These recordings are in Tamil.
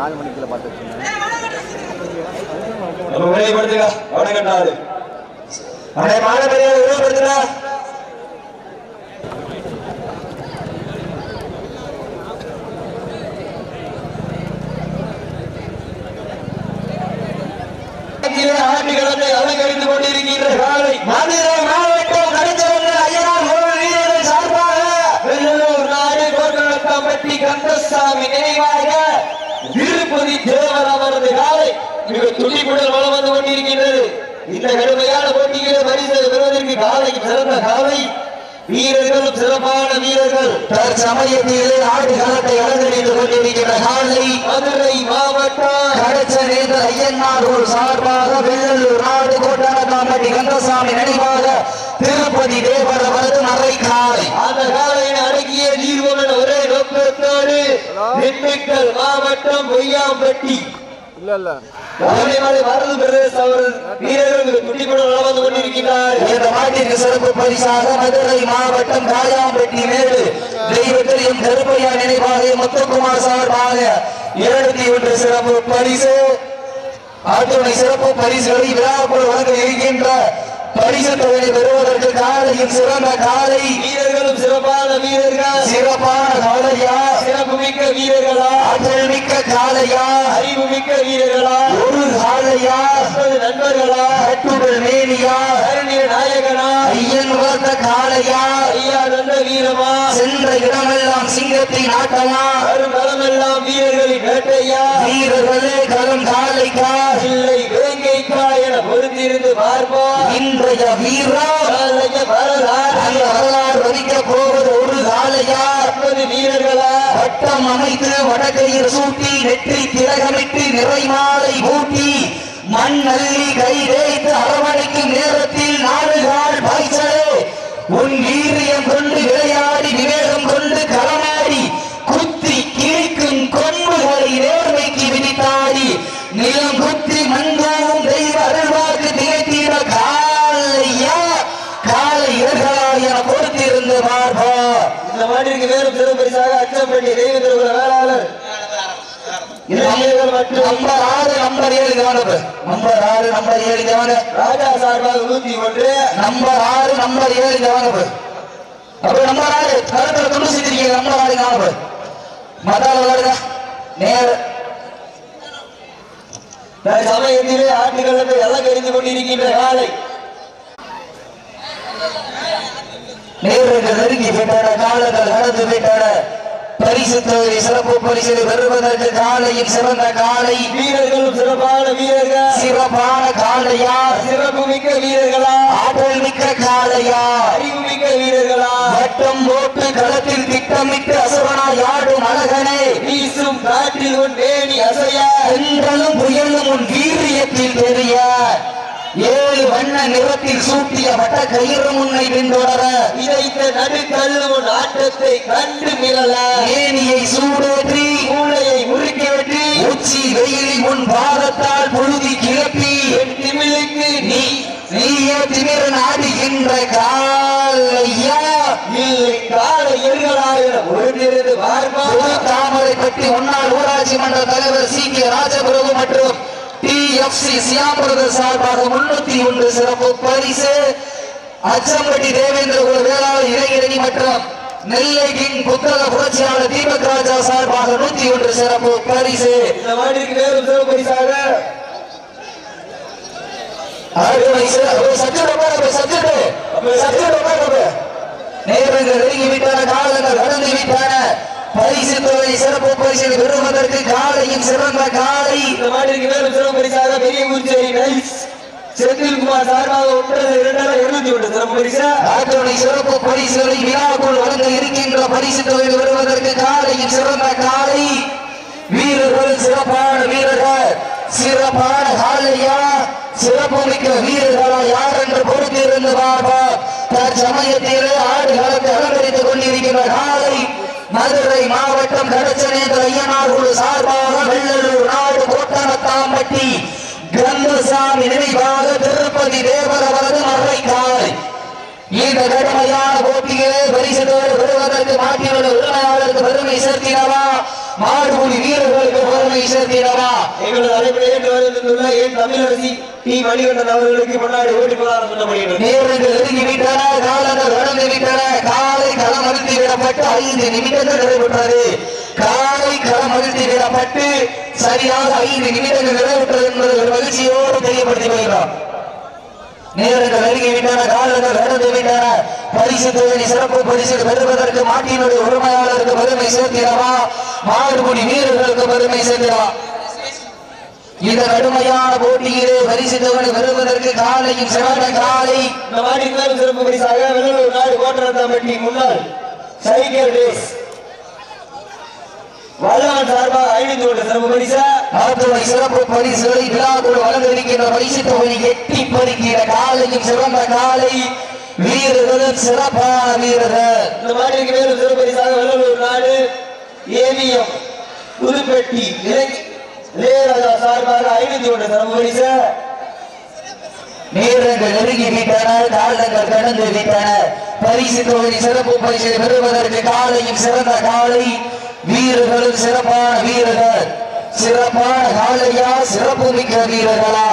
நாலு மணிக்குள்ள பார்த்து வச்சுருந்தேன் நம்ம அவனை மாலை கொண்டிருக்கின்ற காலை மதுரை மிக துடிப்புடன் வளம் வந்து கொண்டிருக்கின்றது. இந்த கடுமையான போட்டிகளை பரிசு பெறுவதற்கு காலை சிறந்த காலை. வீரர்களும் சிறப்பான வீரர்கள். தற்சமயத்திலே ஆட்டு காலத்தை அலங்கரித்துக் கொண்டிருக்கிற காலை. மதுரை மாவட்டம் கடச்சனேந்தர் ஐயனார் ஒரு சார்பாக வெள்ளலூர் நாடு கோட்டாரத்தாம்பட்டி கந்தசாமி நினைவாக திருப்பதி தேவர வரது மறை காலை. அந்த காலையின் அடங்கிய நீர்வமன் ஒரே நோக்கத்தோடு திண்டுக்கல் மாவட்டம் பொய்யாம்பட்டி. இல்லை இல்லை. கவலைமலை மருது பிரதேச அவர்கள் வீரர்கள் துடிப்புடன் வளம் வந்து கொண்டிருக்கிறார் இந்த மாட்டிற்கு சிறப்பு பரிசாக மதுரை மாவட்டம் காயாம்பட்டி மேடு தெய்வத்திலையும் கருப்பையா நினைவாக முத்துக்குமார் சார்பாக இருநூத்தி ஒன்று சிறப்பு பரிசு. ஆட்டுணை சிறப்பு பரிசுகளை விழாக்குள் வழங்க இருக்கின்ற பரிசு தொகையை பெறுவதற்கு காலையில் சிறந்த காலை வீரர்களும் சிறப்பான வீரர்கள்? சிறப்பான காலையா சிறப்பு மிக்க வீரர்களா? ஆற்றல் மிக்க காலையா அறிவு மிக்க வீரர்களா? ஒரு காலையா நண்பர்களா? கட்டுடல் மேனியா? கருணிய நாயகனா? ஐயன் வளர்த்த காலையா ஐயா நல்ல வீரமா? சென்ற இடமெல்லாம் சிங்கத்தின் ஆட்டமா? வரும் களமெல்லாம் வீரர்களின் வேட்டையா? வீரர்களே களம் காலைக்கா இல்லை பொறுத்திருந்து பார்ப்போம் இன்றைய வீரா வரலாறு. வரலாறு போவது ஒரு காலையா ஐம்பது வீரர்களா? வட்டம் அமைத்து வடக்கையில் சூட்டி நெற்றி திலகமிட்டு நிறைமாலை ஊட்டி மண் அள்ளி கை தேய்த்து அரவணைக்கும் நேரத்தில் நாடு கால் பாய்ச்சலே. உன் வீரியம் கொண்டு விளையாடி விவேகம் இந்த மாட்டிற்கு வேறு பெரும்பரிசாக அச்சம்பள்ளி தெய்வ வேளாளர். நம்பர் ஆறு நம்பர் ஏழு கவனம் நம்பர் ஆறு நம்பர் ஏழு கவனம் ராஜா சார்பாக நூத்தி ஒன்று. நம்பர் ஆறு நம்பர் ஏழு கவனம் அப்புறம் நம்பர் ஆறு கருத்துல செஞ்சிருக்கீங்க நம்பர் ஆறு கவனம் மதால விளையாடுங்க. நேர. சமயத்திலே ஆட்டுகளுக்கு எல்லாம் கறிந்து கொண்டிருக்கின்ற காலை. நேர்கள் நெருங்கி விட்டன காலங்கள் கடந்து விட்டன. பரிசு தொகை சிறப்பு பரிசு பெறுவதற்கு காலையில் சிறந்த காலை. வீரர்களும் சிறப்பான வீரர்கள். சிறப்பான காலையா? சிறப்பு மிக்க வீரர்களா? ஆற்றல் மிக்க காலையா? அறிவு மிக்க வீரர்களா? வட்டம் போட்டு களத்தில் திட்டமிட்டு அசுவனாய் ஆடும் அழகனே. வீசும் காற்றில் உன் வேணி அசையா? என்றலும் புயலும் உன் வீரியத்தில் தெரிய ஏழு வண்ண நிறத்தில் சூட்டிய வட்ட கயிறு முன்னை பின்தொடர இதைத்த நடுக்கல்லு உன் ஆட்டத்தை கண்டு மிரள. ஏனியை சூடேற்றி மூளையை முறுக்கி வெற்றி உச்சி வெயிலில் உன் பாதத்தால் புழுதி கிளப்பி. என் திமிழுக்கு நீ நீயே திமிர நாடுகின்ற காலையா? இல்லை கால பார்ப்பா. தாமரை பற்றி முன்னாள் ஊராட்சி மன்ற தலைவர் சி கே ராஜபிரபு மற்றும் டிஎஃப்சி சியாம்பிரத சார்பாக முன்னூத்தி ஒன்று சிறப்பு பரிசு. அச்சம்பட்டி தேவேந்திர குல வேளாளர் இளைஞரணி மற்றும் நெல்லை கிங் புத்தக புரட்சியாளர் தீபக் ராஜா சார்பாக நூத்தி ஒன்று சிறப்பு பரிசு. இந்த மாட்டிற்கு வேறு சிறப்பு பரிசாக. நேரங்கள் நெருங்கி விட்டன காலங்கள் கடந்து விட்டன பரிசு தொகை சிறப்பு பரிசு பெறுவதற்கு காலையும் சிறந்த காலை. இந்த மாட்டிற்கு மேலும் சிறப்பு பரிசாக பெரிய ஊர்ச்சேரி நைஸ் செந்தில்குமார் சார்பாக ஒன்று இரண்டாயிரம் இருநூத்தி ஒன்று சிறப்பு பரிசு. ஆற்றலை சிறப்பு பரிசுகளை விழாக்குள் வழங்க இருக்கின்ற பரிசு தொகை பெறுவதற்கு காலையும் சிறந்த காலை. வீரர்கள் சிறப்பான வீரர்கள் சிறப்பான காலையா சிறப்பு மிக்க வீரர்களா யார் என்று பொறுத்திருந்து பாபா தற்சமயத்திலே ஆடு களத்தை அலங்கரித்துக் கொண்டிருக்கின்ற காலை. மதுரை மாவட்டம் கடச்சனேந்திர ஐயனார் குழு சார்பாக வெள்ளலூர் நாடு கோட்டனத்தாம்பட்டி கந்தசாமி நினைவாக திருப்பதி தேவர் அவரது மறை இந்த கடுமையான போட்டியிலே பரிசுத்தோடு பெறுவதற்கு மாற்றியுள்ள உரிமையாளருக்கு பெருமை சேர்த்தினவா மாடுபுலி வீரர்களுக்கு பெருமை சேர்த்திடவா எங்களது அழைப்பில் ஏற்று வருகின்றுள்ள என் தமிழரசி டி மணிகண்டன் அவர்களுக்கு முன்னாடி ஓட்டிக்கொள்ளார் சொல்லப்படுகின்றது நேரங்கள் நெருங்கி விட்டன காலங்கள் கடந்து விட்டன. காலை களம் அழுத்தி விடப்பட்டு ஐந்து நிமிடங்கள் நிறைவுற்றது. காலை களம் அழுத்தி விடப்பட்டு சரியாக ஐந்து நிமிடங்கள் நிறைவுற்றது என்பதை ஒரு மகிழ்ச்சியோடு தெரியப்படுத்தி வருகிறோம் நேரங்கள் நெருங்கி விட்டன காலங்கள் கடந்து விட்டன பரிசு தொகுதி சிறப்பு பரிசு பெறுவதற்கு மாட்டினுடைய உரிமையாளருக்கு பெருமை சேர்த்திடவா மாடுபுடி வீரர்களுக்கு பெருமை சேர்த்திடவா இந்த கடுமையான போட்டியிலே பரிசு தொகுதி பெறுவதற்கு காலையும் சிறந்த காலை. இந்த மாதிரி மேலும் சிறப்பு பரிசாக வெள்ளலூர் நாடு கோட்டரத்தாம்பட்டி முன்னாள் சைக்கிள் ரேஸ். வல்லவன் சார்பாக ஐநூத்தி ஒன்று சிறப்பு பரிசு அத்துணை சிறப்பு பரிசுகளை விழாக்குழு வழங்கியிருக்கின்ற பரிசு தொகுதி எட்டி பறிக்கிற காலையும் சிறந்த காலை வீரர்கள் சிறப்பான வீரர்கள். இந்த மாதிரி வேறு சிறப்பு பரிசாக வெள்ளலூர் நாடு ஏவிஎம் புதுப்பெட்டி இலங்கை இளையராஜா சார்பாக ஐநூத்தி ஒன்று சிறப்பு பரிசு. நேரங்கள் நெருங்கி விட்டன காலங்கள் கடந்து விட்டன பரிசு தொகுதி சிறப்பு பரிசு பெறுவதற்கு காலையும் சிறந்த காலை வீரர்களும் சிறப்பான வீரர்கள். சிறப்பான காலையா சிறப்பு மிக்க வீரர்களா.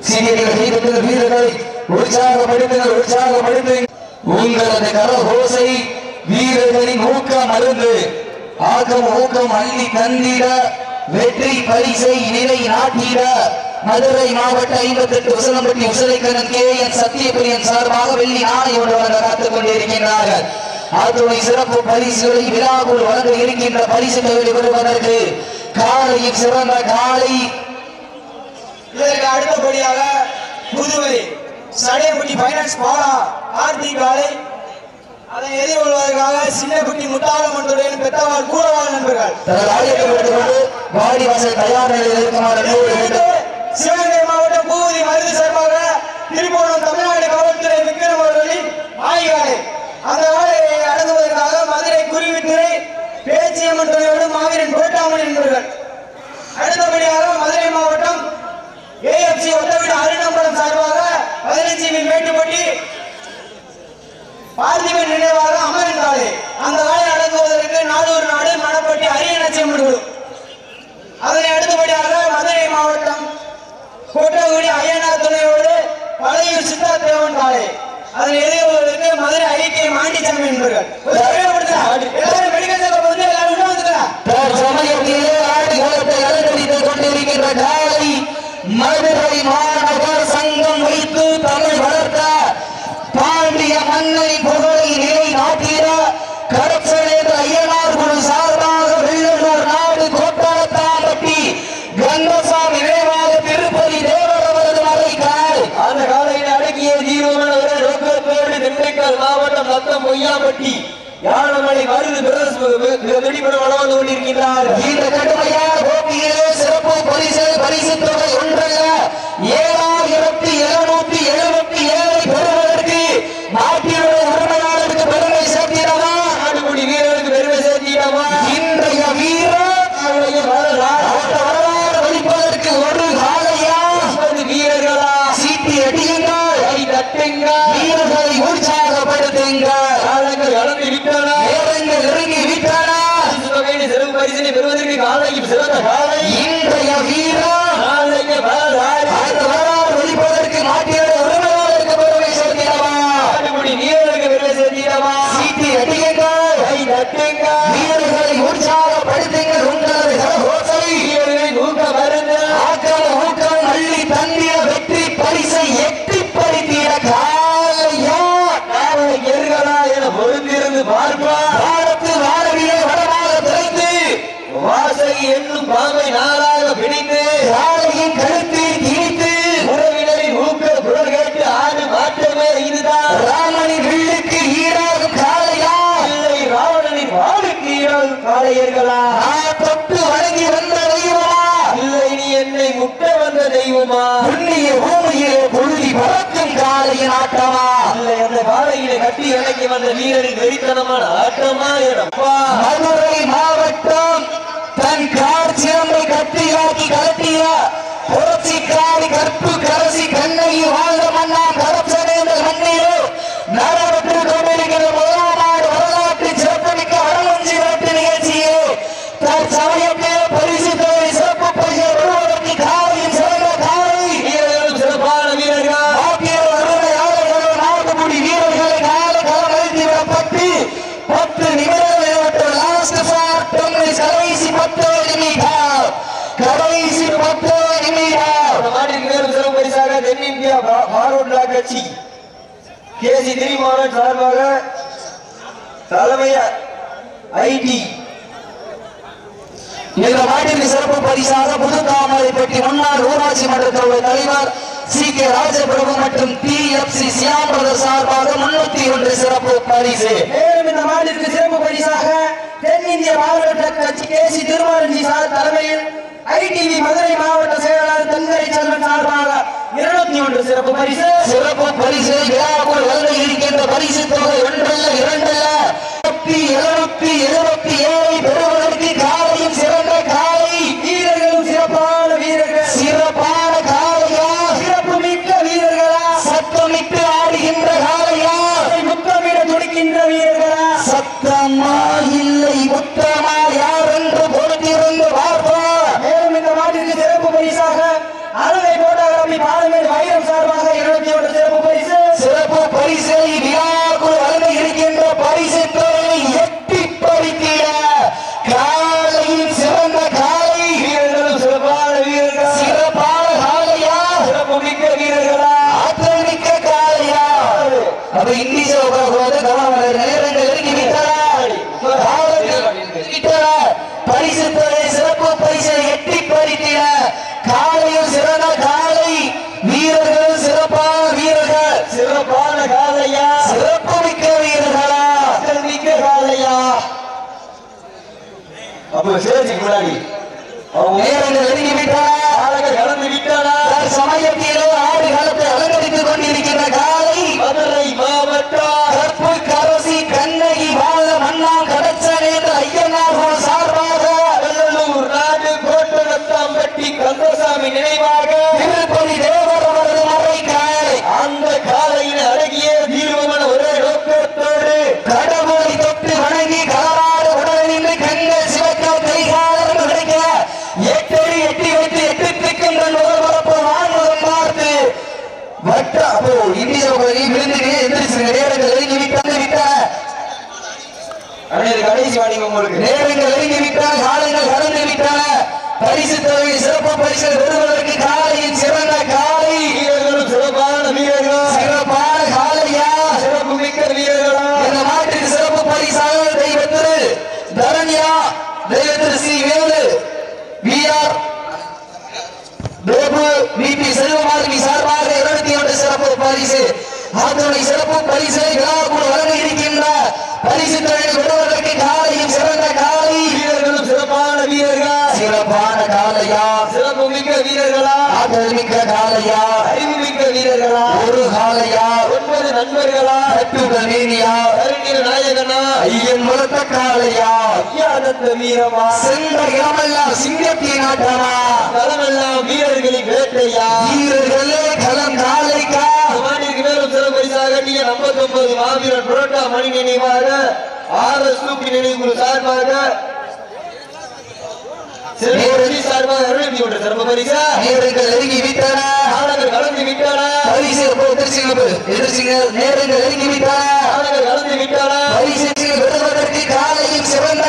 சீனியர்கள் வீரர்கள் வீரர்களை உற்சாகப்படுத்துங்கள் உற்சாகப்படுத்துங்கள். உங்களது கரகோசை வீரர்களின் ஊக்கம் மருந்து ஆக்கம் ஊக்கம் அள்ளி தந்திட வெற்றி பரிசை நிலை நாட்டிட. மதுரை மாவட்ட ஐம்பத்தி எட்டு உசலம்பட்டி உசலைக்கண்ணன் கே என் சத்தியபிரியன் சார்பாக வெள்ளி ஒன்று வழங்க காத்துக் கொண்டிருக்கின்றார்கள். அத்துணை சிறப்பு பரிசுகளை விழாக்குள் வழங்க இருக்கின்ற பரிசு தொகை பெறுவதற்கு காலையில் சிறந்த காலை. இதற்கு அடுத்தபடியாக புதுவை சடையப்பட்டி பைனான்ஸ் பாலா கார்த்திக் காலை. அதை எதிர்கொள்வதற்காக சின்னக்குட்டி முத்தாளம்மனுடைய பெத்தவாள் கூடவாள் நண்பர்கள். வாடி வாசல் தயார் நிலையில் இருக்குமாறு சிவகங்கை மாவட்டம் பூவதி மருது சார்பாக திருப்போணம் தமிழ்நாடு காவல்துறை விக்ரம் அவர்களின் ஆய்வாளர் அந்த ஆலையை அடங்குவதற்காக மதுரை குருவித்துறை பேச்சியம்மன் துணையோடு மாவீரன் கோட்டாமன் என்பவர்கள். அடுத்தபடியாக மதுரை மாவட்டம் ஏஎஃப்சி ஒட்டவிட அருணம்பலம் சார்பாக பதினஞ்சு மீன் மேட்டுப்பட்டி பார்த்திபன் நினைவாக அமரன் ஆலை அந்த ஆலை அடங்குவதற்கு நாடூர் நாடு மணப்பட்டி அரியணச்சியம் குழு. அதனை அடுத்தபடியாக மதுரை மாவட்டம் கோட்டகுடி ஐயனார் துணையோடு பழைய சித்தா தேவன் காலை அதன் எதிர்கொள்வதற்கு மதுரை ஐக்கிய மாண்டிச்சாமி என்பவர்கள் எல்லாரும் மெடிக்கல் செலவு வந்து எல்லாரும் உள்ள வந்துக்கலாம் மதுரை மாநகர் சங்கம் வைத்து தமிழ் வளர்த்த பாண்டிய மண்ணை புகழை நிலை நாட்டிட கரச்சனேந்திர ஐயனார் குழு சார்பாக வெள்ளலூர் நாடு கோட்டாரத்தாம்பட்டி கந்தசாமி நினைவாக திருப்பதி தேவர் அவரது மறைக்கால் அந்த காலையில் அடக்கிய ஜீவமனவர ரோக்கத்தோடு திண்டுக்கல் மாவட்டம் நத்தம் பொய்யாம்பட்டி யாழமலை மருது வெடிபட கொண்டிருக்கின்றார். இந்த போட்டியிலே சிறப்பு பரிசு பரிசு தொகை ஒன்றரை சிறந்த காலை ஆட்டமா இல்லை அந்த காளையினை கட்டி இறக்கி வந்த வீரரின் வெறித்தனமான ஆட்டமா எனப்பா தென்னிந்தியா பா- பார்வர்ட் பிளாக் கட்சி. கே சி திரிமாறன் சார்பாக தலைமை ஐடி. இந்த நாட்டிற்கு சிறப்பு பரிசாக புதுக்காமரைப்பட்டி முன்னாள் ஊராட்சி மன்றத்தோட தலைவர் சி. கே. ராஜபிரபு மற்றும் D F C. Shyam brother சார்பாக முன்னூத்தி ஒன்று சிறப்பு பரிசு. மேலும் இந்த மாநிலத்திற்கு சிறப்பு பரிசாக தென்னிந்திய மாவட்ட கட்சி கே. சி. திருமாரஞ்சி சார் தலைமையில் ஐடிவி மதுரை மாவட்ட செயலாளர் தங்கரை செல்வன் சார்பாக இருநூத்தி ஒன்று சிறப்பு பரிசு. சிறப்பு பரிசு விழாவுக்குள் வந்து இருக்கின்ற பரிசு தொகை ஒன்றல்ல இரண்டல்ல. அப்ப ஸ்டேஜுக்கு முன்னாடி தொகை சிறப்பு பரிசு பெறுவதற்கு காலையின் சிறந்த காலை. வீரர்களும் சிறப்பான வீரர்கள்? சிறப்பான காலையா? சிறப்பு மிக்க வீரர்களா? இந்த நாட்டிற்கு சிறப்பு பரிசாக தெய்வத்திரு Dharanya தெய்வத்திரு C Velu V R Prabhu PP Selvamari சார்பாக இருபத்தி ஒன்று சிறப்பு பரிசு. அதனுடைய சிறப்பு பரிசை விழாக்குள் வழங்க இருக்கின்ற பரிசு தொழில் விடுவதற்கு காலையும் சிறந்த காலை காலையா? சிறப்பு மிக்க வீரர்களா? ஆற்றல் மிக்க காலையா? அறிவு மிக்க வீரர்களா? ஒரு காலையா? ஒன்பது நண்பர்களா? கட்டுகள் நீதியா கருணீர நாயகனா? ஐயன் முழுத்த காலையா? ஐயானந்த வீரமா? சென்ற இடமெல்லாம் சிங்கத்தின் ஆட்டமா? களமெல்லாம் வீரர்களின் வேட்டையா? வீரர்களே களம் காலைக்கா? மேலும் சிறப்பு பரிசாக டி ஐம்பத்தி ஒன்பது மாவீரர் புரோட்டா மணி நினைவாக ஆர் எஸ் நினைவு சார்பாக சிறப்பு சார்பாக ஒன்று சிறப்பு பரிசா. நேரங்கள் நெருங்கி விட்டன. ஆனங்கள் கலந்து விட்டானா. பரிசு போ, எதிர்ச்சிங்க நேரங்கள் நெருங்கி விட்டன. ஆனங்கள் கலந்து விட்டானா. பரிசு பெறுவதற்கு காலையும் சிறந்த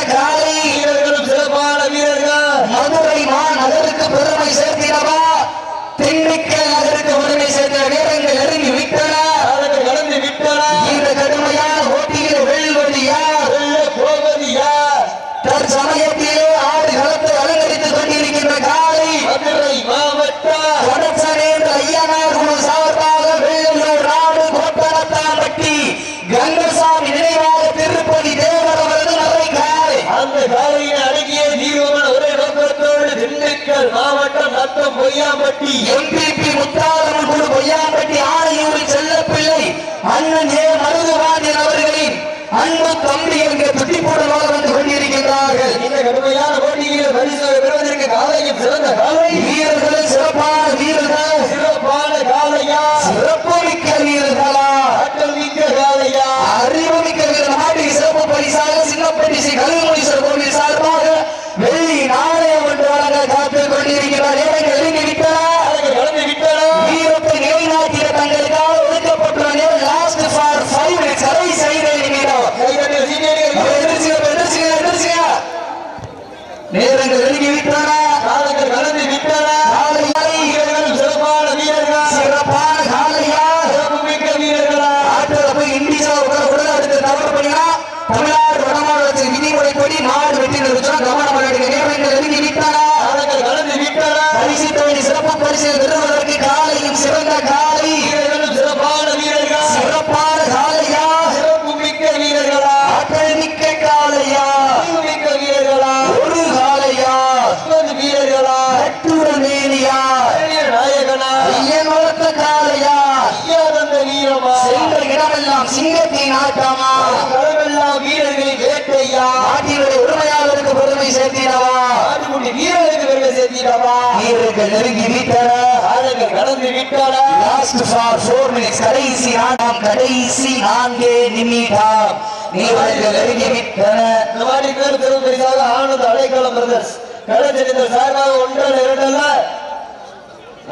மாவட்டம் பொய்யாம்பட்டி எம்பிபி முத்தாரம்மன் குழு பொய்யாம்பட்டி ஆணையூரில் செல்லப்பிள்ளை அண்ணன் ஏ மருதுவாண்டியன் அவர்களின் அன்பு தம்பி என்கிற துட்டிப்பூடலாக வந்து கொண்டிருக்கின்றார்கள். இந்த கடுமையான போட்டியில் பரிசு பெறுவதற்கு காலையும் சிறந்த காலை. வீரர்கள் சிறப்பான வீரர்கள். சிறப்பான காலையா. சிறப்பு கலந்து விட்டன. கலந்து விட்டன. சிறப்பான வீரர்கள். சிறப்பான காலையா சிறப்புமிக்க வீரர்களா. ஆற்றலப்ப இண்டிசா உட்காரக்கூடாது அடுத்த தவறு பண்ணினா தமிழ்நாடு வடமாநிலத்தின் விதிமுறைப்படி நாடு வெற்றி நிறுவனம் கவனம் நியமனங்கள் விட்டன. கலந்து விட்டன. பரிசு தொழில் சிறப்பு பரிசு இடமெல்லாம் சிங்கத்தின் ஆட்டமா களமெல்லாம் வீரர்களின் வேட்டையா? நாட்டினுடைய உரிமையாளருக்கு பெருமை சேர்த்திடவா? ஆட்டுக்குட்டி வீரர்களுக்கு பெருமை சேர்த்திடவா? வீரர்கள் நெருங்கி விட்டன காலங்கள் கடந்து விட்டன லாஸ்ட் ஃபார் ஃபோர் மினிட்ஸ் கடைசி நான்காம் கடைசி நான்கே நிமிடம். நீவர்கள் நெருங்கி விட்டன இந்த மாதிரி பேர் பெரும் பரிசாக ஆனந்த் அடைக்கலம் பிரதர்ஸ் கடற்சரித்திர சார்பாக இரண்டல்ல.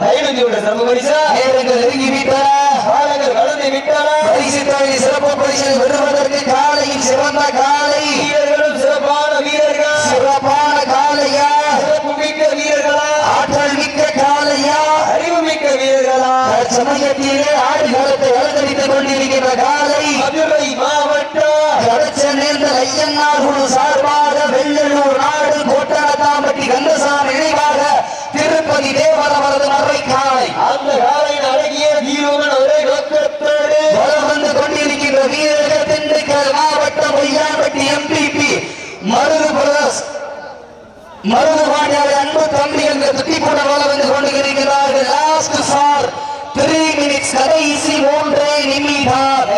ஐநூத்தி ஒன்று சிறப்பு பரிசா. நேரங்கள் நெருங்கி விட்டன. காலங்கள் கடந்து விட்டன. பரிசு தொகை சிறப்பு பரிசு பெறுவதற்கு காலையில் சிறந்த காலை. வீரர்களும் சிறப்பான வீரர்கள். சிறப்பான காலையா. சிறப்பு மிக்க வீரர்களா. ஆற்றல் மிக்க காலையா. அறிவு மிக்க வீரர்களா. சமயத்திலே ஆடுகளத்தை அலங்கரித்துக் கொண்டிருக்கின்ற காலை. மதுரை மாவட்டம். கிடைச்ச நேர்ந்த ஐயன்னார் குழு சார்பாக வெள்ளலூர் நாடு கோட்டனத்தாம்பட்டி கந்தசாமி நினைவாக திருப்பதி தேவரவரது மறை காலை அந்த காலையின் அழகிய தீபமன் ஒரே நோக்கத்தோடு வலம் வந்து கொண்டிருக்கின்ற வீரர்கள் திண்டுக்கல் மாவட்டம் பொய்யாம்பட்டி எம்பிபி மருது பிரதர்ஸ் மருது பாண்டியாவை அன்பு தம்பிகள் துட்டி போட வந்து கொண்டிருக்கிறார்கள். லாஸ்ட் ஃபார் த்ரீ மினிட்ஸ் கடைசி மூன்றே நிமிடம்.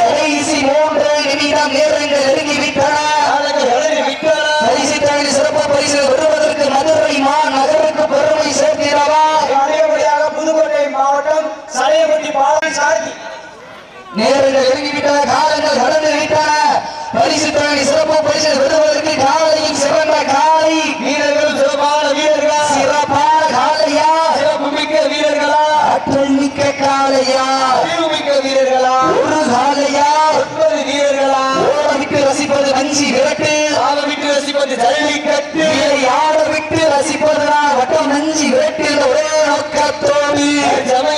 கடைசி மூன்றே நிமிடம் நேரங்கள் நெருங்கி விட்டன காலங்கள் கடந்து விட்டன பரிசு தகுதி சிறப்பு பரிசு பெறுவதற்கு மதுரை மாநகருக்கு பெருமை சேர்க்கிறவா அதேபடியாக புதுக்கோட்டை மாவட்டம் சடையப்பட்டி பாலம் சாரதி நேரங்கள் நெருங்கிவிட்டன காலங்கள் கடந்து விட்டன பரிசு தகுதி சிறப்பு பரிசு பெறுவதற்கு காலையும் சிறந்த காலை. வீரர்களும் சிறப்பான வீரர்களா? சிறப்பான காலையா? சிறப்பு மிக்க வீரர்களா? ஆற்றல் மிக்க காலையா? அறிவு மிக்க வீரர்களா? ஒரு காலையா? ஒன்பது வீரர்களா? ஓட விட்டு ரசிப்பது வஞ்சி விரட்டு. ஆக விட்டு ரசிப்பது ஜல்லிக்கட்டு. ஆட விட்டு ரசிப்பதுதான் வட்டம் நஞ்சி விரட்டு என்ற ஒரே நோக்கத்தோடு. சமயத்திலே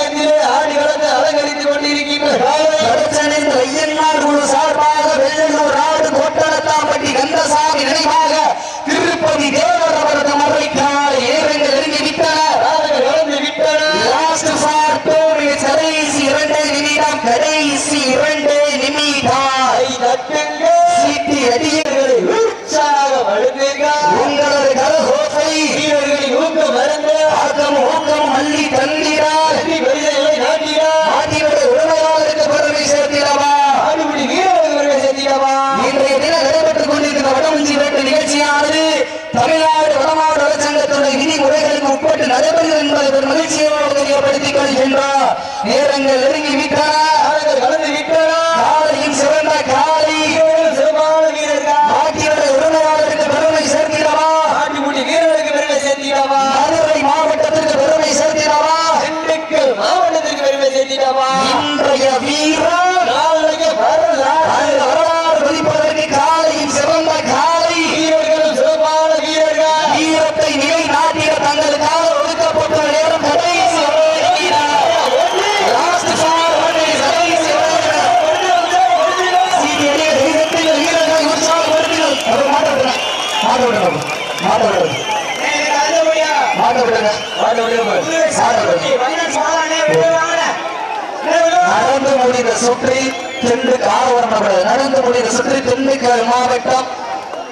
முடிந்த சுற்றி தென்று ஆரவரம் நடந்து முடிந்த சுற்றி திண்டுக்கல் மாவட்டம்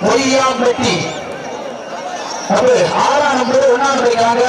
பொய்யாம்பட்டி. ஆறாம் ஒன்னாம் இருக்காங்க.